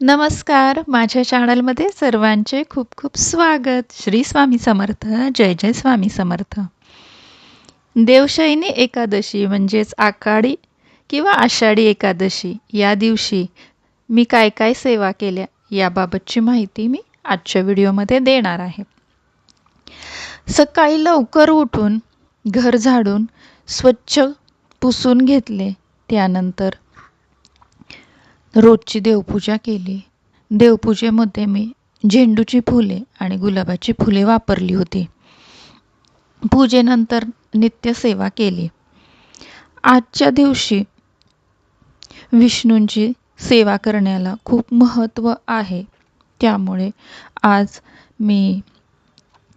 नमस्कार. माझ्या चॅनलमध्ये सर्वांचे खूप खूप स्वागत. श्री स्वामी समर्थ. जय जय स्वामी समर्थ. देवशयनी एकादशी म्हणजेच आकाडी किंवा आषाढी एकादशी या दिवशी मी काय काय सेवा केल्या याबाबतची माहिती मी आजच्या व्हिडिओमध्ये देणार आहे. सकाळी लवकर उठून घर झाडून स्वच्छ पुसून घेतले. त्यानंतर रोजची देवपूजा केली. देवपूजेमध्ये मी झेंडूची फुले आणि गुलाबाची फुले वापरली होती. पूजेनंतर नित्यसेवा केली. आजच्या दिवशी विष्णूंची सेवा करण्याला खूप महत्त्व आहे. त्यामुळे आज मी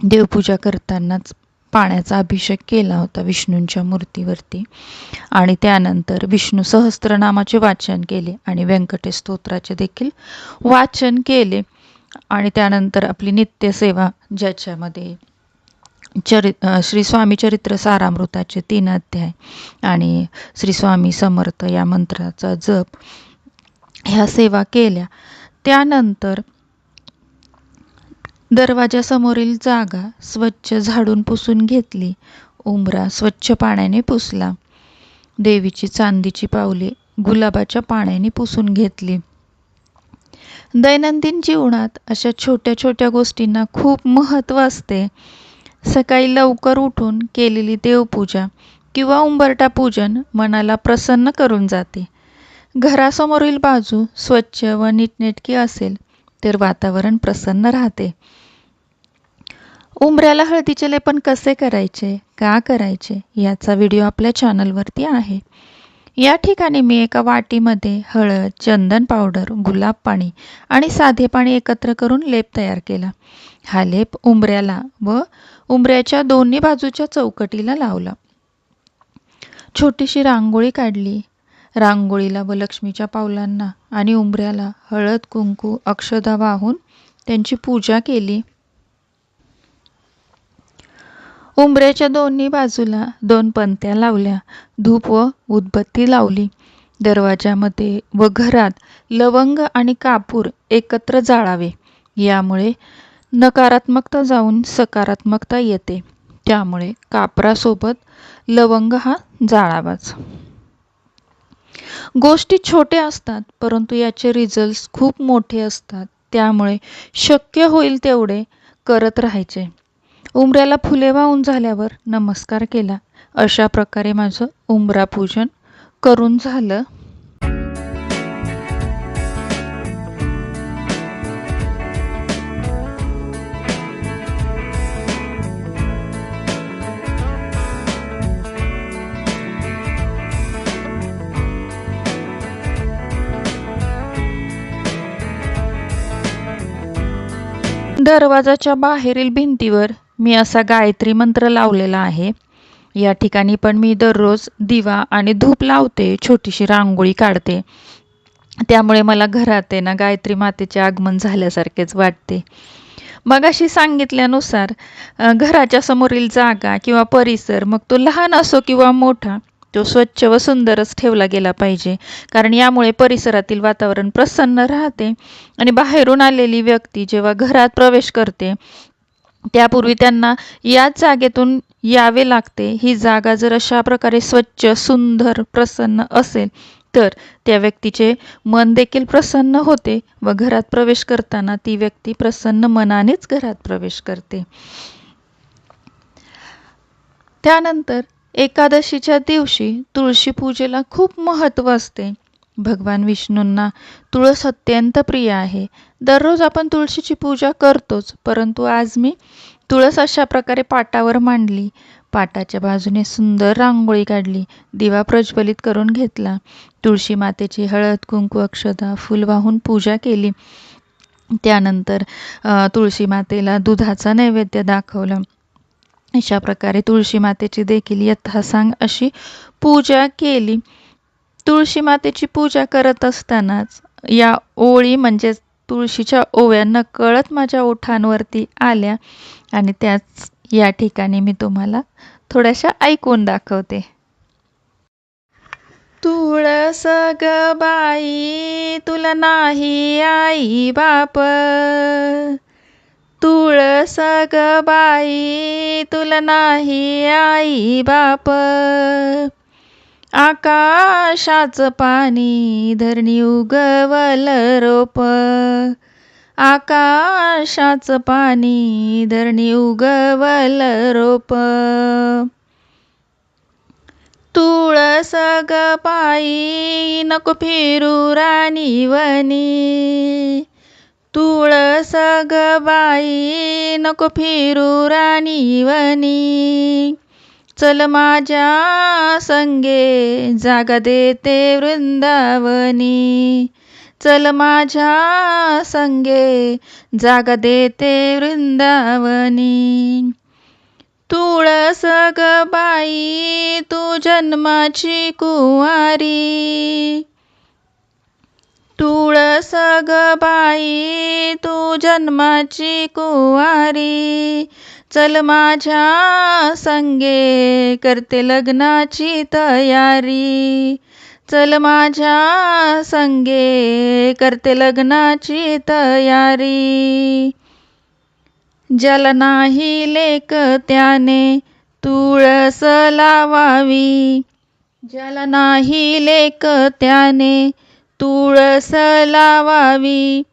देवपूजा करतानाच पाण्याचा अभिषेक केला होता विष्णूंच्या मूर्तीवरती. आणि त्यानंतर विष्णू सहस्त्रनामाचे वाचन केले आणि व्यंकटेश स्तोत्राचे देखील वाचन केले. आणि त्यानंतर आपली नित्यसेवा ज्याच्यामध्ये चरि श्री स्वामी चरित्र सारामृताचे तीन अध्याय आणि श्री स्वामी समर्थ या मंत्राचा जप ह्या सेवा केल्या. त्यानंतर दरवाजासमोरील जागा स्वच्छ झाडून पुसून घेतली. उंबरा स्वच्छ पाण्याने पुसला. देवीची चांदीची पावले गुलाबाच्या पाण्याने पुसून घेतली. दैनंदिन जीवनात अशा छोट्या छोट्या गोष्टींना खूप महत्त्व असते. सकाळी लवकर उठून केलेली देवपूजा किंवा उंबरटा पूजन मनाला प्रसन्न करून जाते. घरासमोरील बाजू स्वच्छ व नीटनेटकी असेल तर वातावरण प्रसन्न राहते. उंबऱ्याला हळदीचे लेपन कसे करायचे? का करायचे? याचा व्हिडिओ आपल्या चॅनलवरती आहे. या ठिकाणी मी एका वाटीमध्ये हळद चंदन पावडर गुलाब पाणी आणि साधे पाणी एकत्र करून लेप तयार केला. हा लेप उंबऱ्याला व उंबऱ्याच्या दोन्ही बाजूच्या चौकटीला लावला. छोटीशी रांगोळी काढली. रांगोळीला व लक्ष्मीच्या पावलांना आणि उंबऱ्याला हळद कुंकू अक्षदा वाहून त्यांची पूजा केली. उंबऱ्याच्या दोन्ही बाजूला दोन पंत्या लावल्या. धूप व उदबत्ती लावली. दरवाजामध्ये व घरात लवंग आणि कापूर एकत्र जाळावे. यामुळे नकारात्मकता जाऊन सकारात्मकता येते. त्यामुळे कापरासोबत लवंग हा जाळावाच. गोष्टी छोट्या असतात परंतु याचे रिझल्ट खूप मोठे असतात. त्यामुळे शक्य होईल तेवढे करत राहायचे. उंबऱ्याला फुले वाहून झाल्यावर नमस्कार केला. अशा प्रकारे माझं उंबरा पूजन करून झालं. दरवाजाच्या बाहेरील भिंतीवर मी असा गायत्री मंत्र लावलेला आहे. या ठिकाणी पण मी दररोज दिवा आणि धूप लावते छोटीशी रांगोळी काढते. त्यामुळे मला घरात आहे ना गायत्री मातेचे आगमन झाल्यासारखेच वाटते. मग अशी सांगितल्यानुसार घराच्या समोरील जागा किंवा परिसर मग तो लहान असो किंवा मोठा तो स्वच्छ व सुंदरच ठेवला गेला पाहिजे. कारण यामुळे परिसरातील वातावरण प्रसन्न राहते आणि बाहेरून आलेली व्यक्ती जेव्हा घरात प्रवेश करते त्यापूर्वी त्यांना याच जागेतून यावे लागते. ही जागा जर अशा प्रकारे स्वच्छ सुंदर प्रसन्न असेल तर त्या व्यक्तीचे मन देखील प्रसन्न होते व घरात प्रवेश करताना ती व्यक्ती प्रसन्न मनानेच घरात प्रवेश करते. त्यानंतर एकादशीच्या दिवशी तुळशी पूजेला खूप महत्त्व असते. भगवान विष्णूंना तुळस अत्यंत प्रिय आहे. दररोज आपण तुळशीची पूजा करतोच परंतु आज मी तुळस अशा प्रकारे पाटावर मांडली. पाटाच्या बाजूने सुंदर रांगोळी काढली दिवा प्रज्वलित करून घेतला. तुळशी मातेची हळद कुंकू अक्षदा फुल वाहून पूजा केली. त्यानंतर तुळशी मातेला दुधाचा नैवेद्य दाखवला. अशा प्रकारे तुळशी मातेची देखील यथासांग अशी पूजा केली. तुळशी मातेची पूजा करत असतानाच या ओळी म्हणजेच तुळशीच्या ओव्या नकळत माझ्या ओठांवरती आल्या आणि त्याच या ठिकाणी मी तुम्हाला थोड्याशा ऐकून दाखवते. तुळस ग बाई तुला नाही आई बाप. तुळस ग बाई तुला नाही आई बाप. आकाशाचं पाणी धरणी उगवल रोप. आकाशाचं पाणी धरणी उगवल रोप. तुळस ग पायी नको फिरू राणी वनी. तुळस ग बाई नको फिरू राणी वनी. चल माझ्या संगे जागा देते वृंदावनी. चल माझ्या संगे जागा देते वृंदावनी. तुळस ग बाई तू जन्माची कुवारी. तुळस ग बाई तू जन्माची कुवारी. चल माझ्या संगे करते लग्नाची तयारी. चल माझ्या संगे करते लग्नाची तयारी. ज्याला नाही लेक त्याने तुळस लावावी. ज्याला नाही लेक त्याने तुळस लावावी.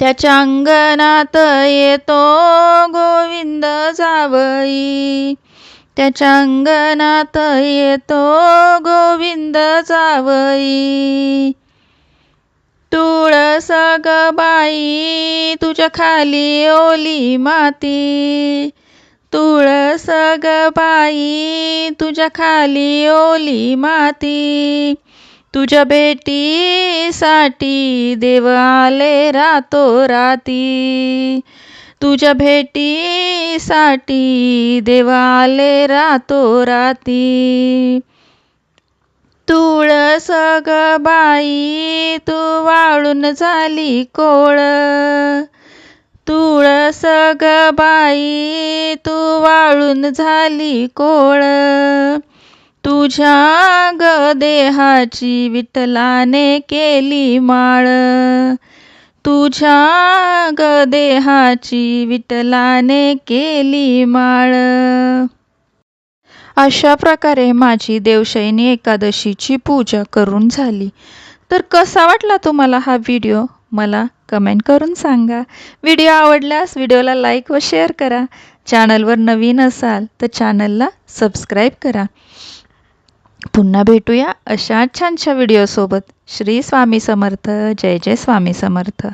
त्याच्या अंगणात येतो गोविंद जावई. त्याच्या अंगणात येतो गोविंद जावई. तुळस ग बाई तुझ्या खाली ओली माती. तुळस ग बाई तुझ्या खाली ओली माती. तुझ्या भेटीसाठी देव आले रातो राती. तुझ्या भेटीसाठी देव आले रातो राती. तुळस ग बाई तू वाळून झाली कोळ. तुळस ग बाई तू वाळून झाली कोळ. तुझ्या ग देहाची विठ्ठलाने केली माळ. तुझ्या ग देहाची विठ्ठलाने केली माळ. अशा प्रकारे माझी देवशयनी एकादशीची पूजा करून झाली. तर कसा वाटला तुम्हाला हा व्हिडिओ? मला कमेंट करून सांगा. व्हिडिओ आवडल्यास व्हिडिओला लाईक व शेअर करा. चॅनलवर नवीन असाल तर चॅनलला सबस्क्राईब करा. पुन्हा भेटूया अशा छानशा व्हिडिओसोबत श्री स्वामी समर्थ. जय जय स्वामी समर्थ.